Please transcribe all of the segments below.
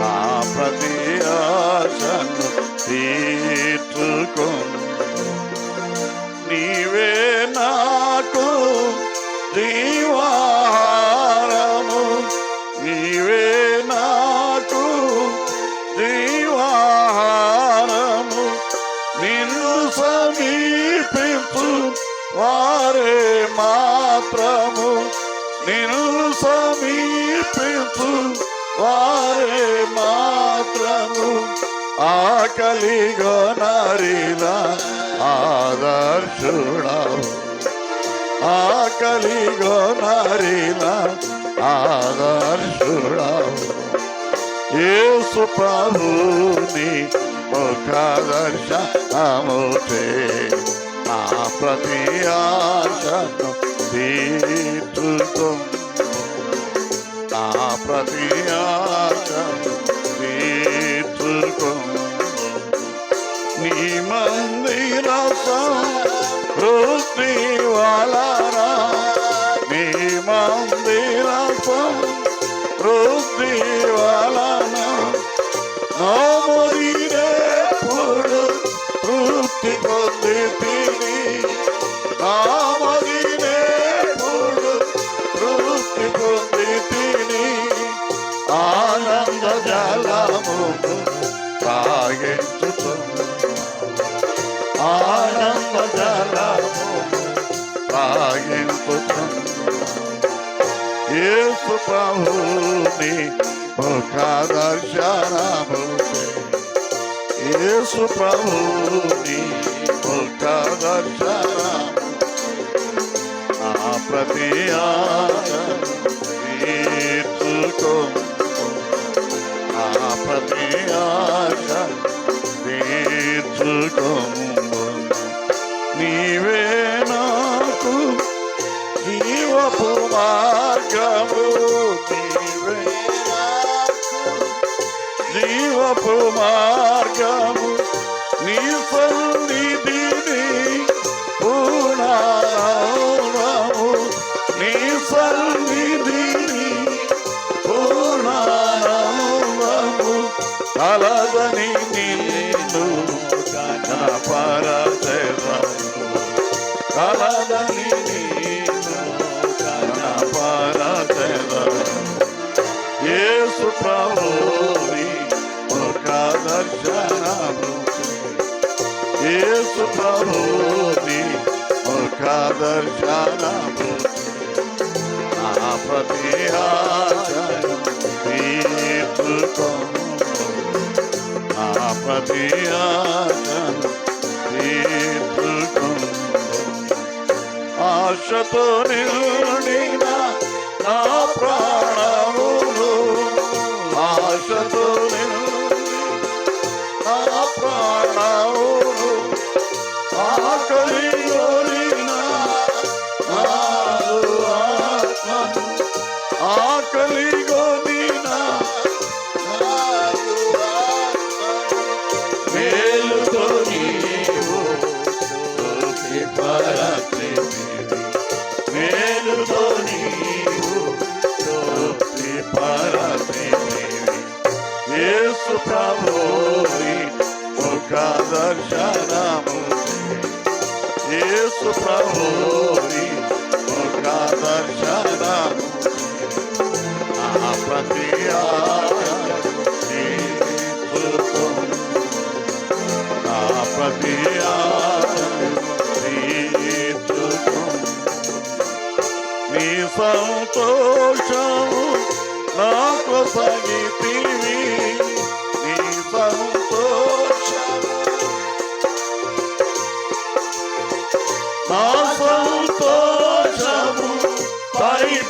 నా ప్రతి ఆశను తీర్చుకో నీవే నాకు జీవాహారము. నీవే నాకు జీవాహారము. నిన్ను సమీపించు వారే మాత్రము. నిన్ను సమీపించు వారే మాత్రము. ఆకలిగా నారీలా ఆదర్శుడవు ఆకలిగా నారీలా ఆదర్శుడవు యేసు ప్రభుని ముఖదర్శనముతే నా ప్రతి ఆశను తీర్చుకో నా ప్రతి ఆశను తీర్చుకో నీ మందిరసం వృత్తి వలన నీ మందిరసం వృత్తి వలన నామదిరేపుడు వృత్తి పొంది తిని నామదిరేపుడు జలము తాగించుతున్నా యేసు ప్రభుని ముఖ దర్శనము యేసు ప్రభుని ముఖ దర్శనము నా ప్రతి తీర్చుకో నా ప్రతి ఆశ మార్గము నీవే. జీవపు మార్గము నీ సన్నిధిని పూర్ణము నీ సన్నిధిని పూర్ణము కలదని నిన్ను కనపరచెదను కలదని నిన్ను ప్రభుని ఒక దర్శనము నా ప్రతి ఆశను తీర్చుకో నా ప్రతి ఆశను తీర్చుకో ఆశతో నిండిన నా ప్రాణములు ఆశతో యేసు ప్రభుని ఒక దర్శనము యేసు ప్రభుని ఒక దర్శనము నా ప్రతి తీర్చుకో నా ప్రతి తీర్చుకో నీ సంతోషము నాకు సగితివి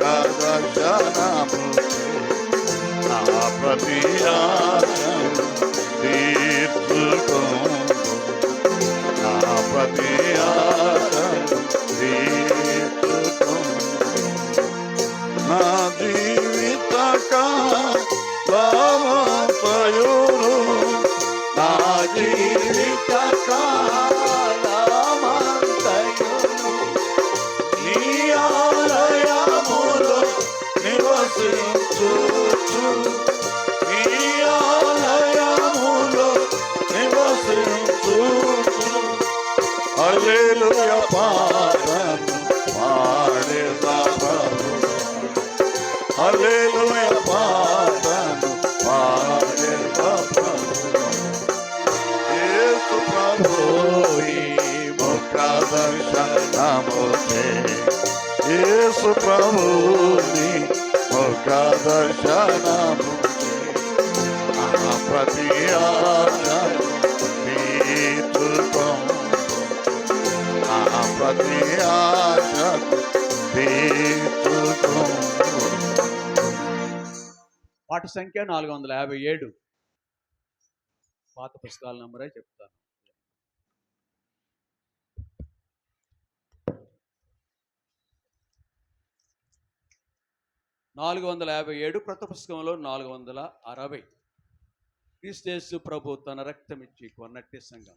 రక్షణము నా ప్రతి తీర్చుకో నా ప్రతి తీర్చుకో నా జీవిత కాయ యేసు ప్రభు ఈ ముఖ దర్శనముతే యేసు ప్రభు నీ ముఖ దర్శనముతే ఆ ప్రతి ఆశ తీర్చుకోం ఆ ప్రతి ఆశ తీర్చుకోం పాట సంఖ్య నాలుగు వందల యాభై ఏడు. పాత పుస్తకాల నంబరే చెప్తాను. నాలుగు వందల యాభై ఏడు క్రొత్త పుస్తకంలో నాలుగు వందల అరవై. క్రీస్తేసు ప్రభు తన రక్తం ఇచ్చి కొన్నట్టే సంఘం.